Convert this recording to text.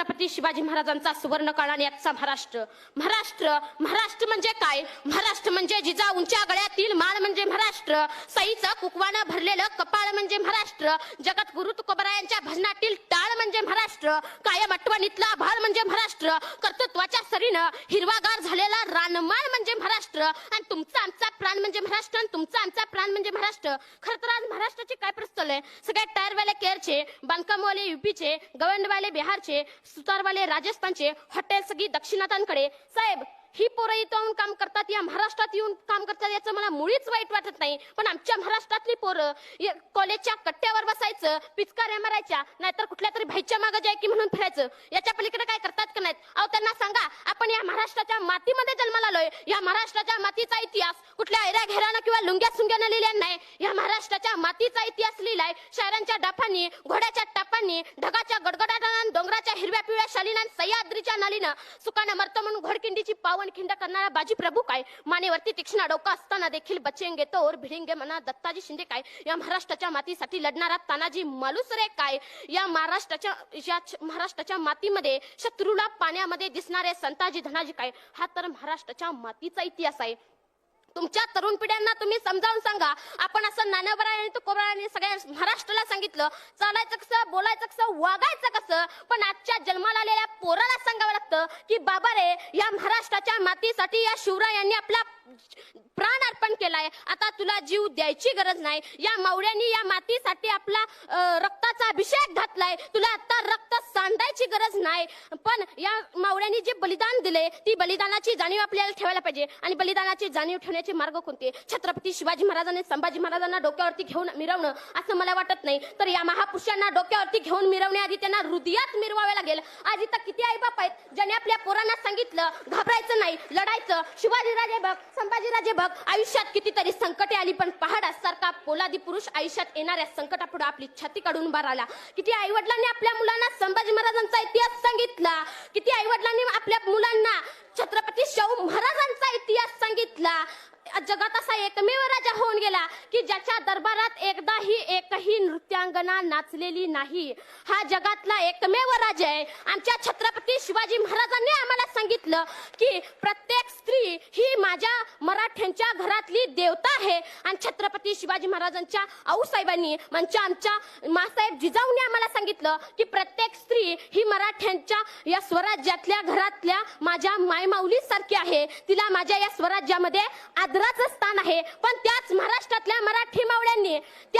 छत्रपती शिवाजी महाराजांचा सुवर्ण काळ आणि आजचा महाराष्ट्र. महाराष्ट्र महाराष्ट्र म्हणजे काय? महाराष्ट्र म्हणजे जिजा उंच्या गळ्यातील माळ म्हणजे महाराष्ट्र. सईचं कुकवानं भरलेलं कपाळ म्हणजे महाराष्ट्र. जगत गुरु तुकोबरायांच्या भजनातील टाळ म्हणजे महाराष्ट्र. कायम आठवणीतला भार म्हणजे महाराष्ट्र. कर्तृत्वाच्या सरीनं हिरवागार झालेला रानमाळ म्हणजे महाराष्ट्र. आणि तुमचा आमचा प्राण म्हणजे महाराष्ट्र आणि तुमचा आमचा प्राण म्हणजे महाराष्ट्र. खरं तर आज महाराष्ट्राची काय करतले सगळे टायरवाले केरळचे बांधकामवाले युपीचे गवंडवाले बिहारचे सुतारवाले राजस्थानचे हॉटेल सगळी दक्षिणातांकडे. साहेब ही पोरं इथं येऊन काम करतात या महाराष्ट्रात येऊन काम करतात याचं मला मुळीच वाईट वाटत नाही. पण आमच्या महाराष्ट्रातली पोरं कॉलेजच्या कट्ट्यावर बसायचं पिचकाऱ्या मारायच्या नाहीतर कुठल्या तरी मागे मागं की म्हणून फिरायचं याच्या पलीकडे काय करतात का नाहीत? अहो त्यांना सांगा आपण या महाराष्ट्राच्या मातीमध्ये जन्माला आलोय. या महाराष्ट्राच्या मातीचा इतिहास कुठल्या ऐऱ्या घेरानं किंवा लुंग्या सुंग्यानं लिहिल्या नाही. या महाराष्ट्राच्या मातीचा इतिहास लिहिलाय. शायरांच्या डाफांनी घोड्याच्या टापांनी ढगाच्या गडगडाटानं डोंगराच्या हिरव्या पिवळ्या शालीनं सह्याद्रीच्या नालीनं सुकानं मरतो म्हणून घोडकिंडीची पावन खिंड करणारा बाजी प्रभू काय? मानेवरती तीक्ष्ण डोका असताना देखील बचेंगे तोर भिडेंगे म्हणा दत्ताजी शिंदे काय? या महाराष्ट्राच्या मातीसाठी लढणारा तानाजी मालुसरे काय? या महाराष्ट्राच्या या महाराष्ट्राच्या मातीमध्ये शत्रूला पाण्यामध्ये दिसणारे संताजी धनाजी काय? हा तर महाराष्ट्राच्या मातीचा इतिहास आहे. तुमच्या तरुण पिढ्यांना तुम्ही समजावून सांगा. आपण असं नानाबरा तो तुकोबराने सगळ्या महाराष्ट्राला सांगितलं. चालायचं कसं बोलायचं कसं वागायचं कसं पण आजच्या जन्माला आलेल्या पोराला सांगावं लागतं की बाबा रे या महाराष्ट्राच्या मातीसाठी या शिवरायांनी आपला प्राण अर्पण केलाय. आता तुला जीव द्यायची गरज नाही. या मावळ्यांनी या मातीसाठी आपला रक्ताचा अभिषेक घातलाय. तुला आता गरज नाही. पण या मावळ्यांनी जे बलिदान दिले ती बलिदानाची जाणीव आपल्याला ठेवायला पाहिजे. आणि बलिदानाची जाणीव ठेवण्याचे मार्ग कोणते? छत्रपती शिवाजी महाराजांनी संभाजी महाराजांना डोक्यावरती घेऊन मिरवणं असं मला वाटत नाही. तर या महापुरुषांना डोक्यावरती घेऊन मिरवण्याआधी त्यांना हृदयात मिरवावे लागेल. आज इथं किती आई बाप आहेत ज्याने आपल्या पोरांना सांगितलं घाबरायचं नाही लढायचं. शिवाजीराजे बघ संभाजीराजे बघ आयुष्यात कितीतरी संकटे आली पण पहाडासारखा पोलादी पुरुष आयुष्यात येणाऱ्या संकटापुढे आपली छाती काढून उभा राहिला. किती आई वडिलांनी आपल्या मुला संभाजी महाराजांचा इतिहास सांगितला. किती आई वडिलांनी आपल्या मुलांना छत्रपती शाहू महाराजांचा इतिहास सांगितला. जगात असा एकमेव राजा होऊन गेला की ज्याच्या दरबारात एकदाही एकही नृत्यांगना नाचलेली नाही. हा जगातला एकमेव राजा आहे. आमच्या छत्रपती शिवाजी महाराजांनी आम्हाला सांगितलं की प्रत्येक स्त्री ही माझ्या मराठ्यांच्या घरातली देवता आहे. आणि छत्रपती शिवाजी महाराजांच्या आऊसाहेबांनी म्हणजे आमच्या मासाहेब जिजाऊने आम्हाला सांगितलं की प्रत्येक स्त्री ही मराठ्यांच्या या स्वराज्यातल्या घरातल्या माझ्या मायमाऊली सारखी आहे. तिला माझ्या या स्वराज्यामध्ये आदराचं स्थान आहे. पण त्याच महाराष्ट्रातल्या मराठी मावळ्यांनी त्या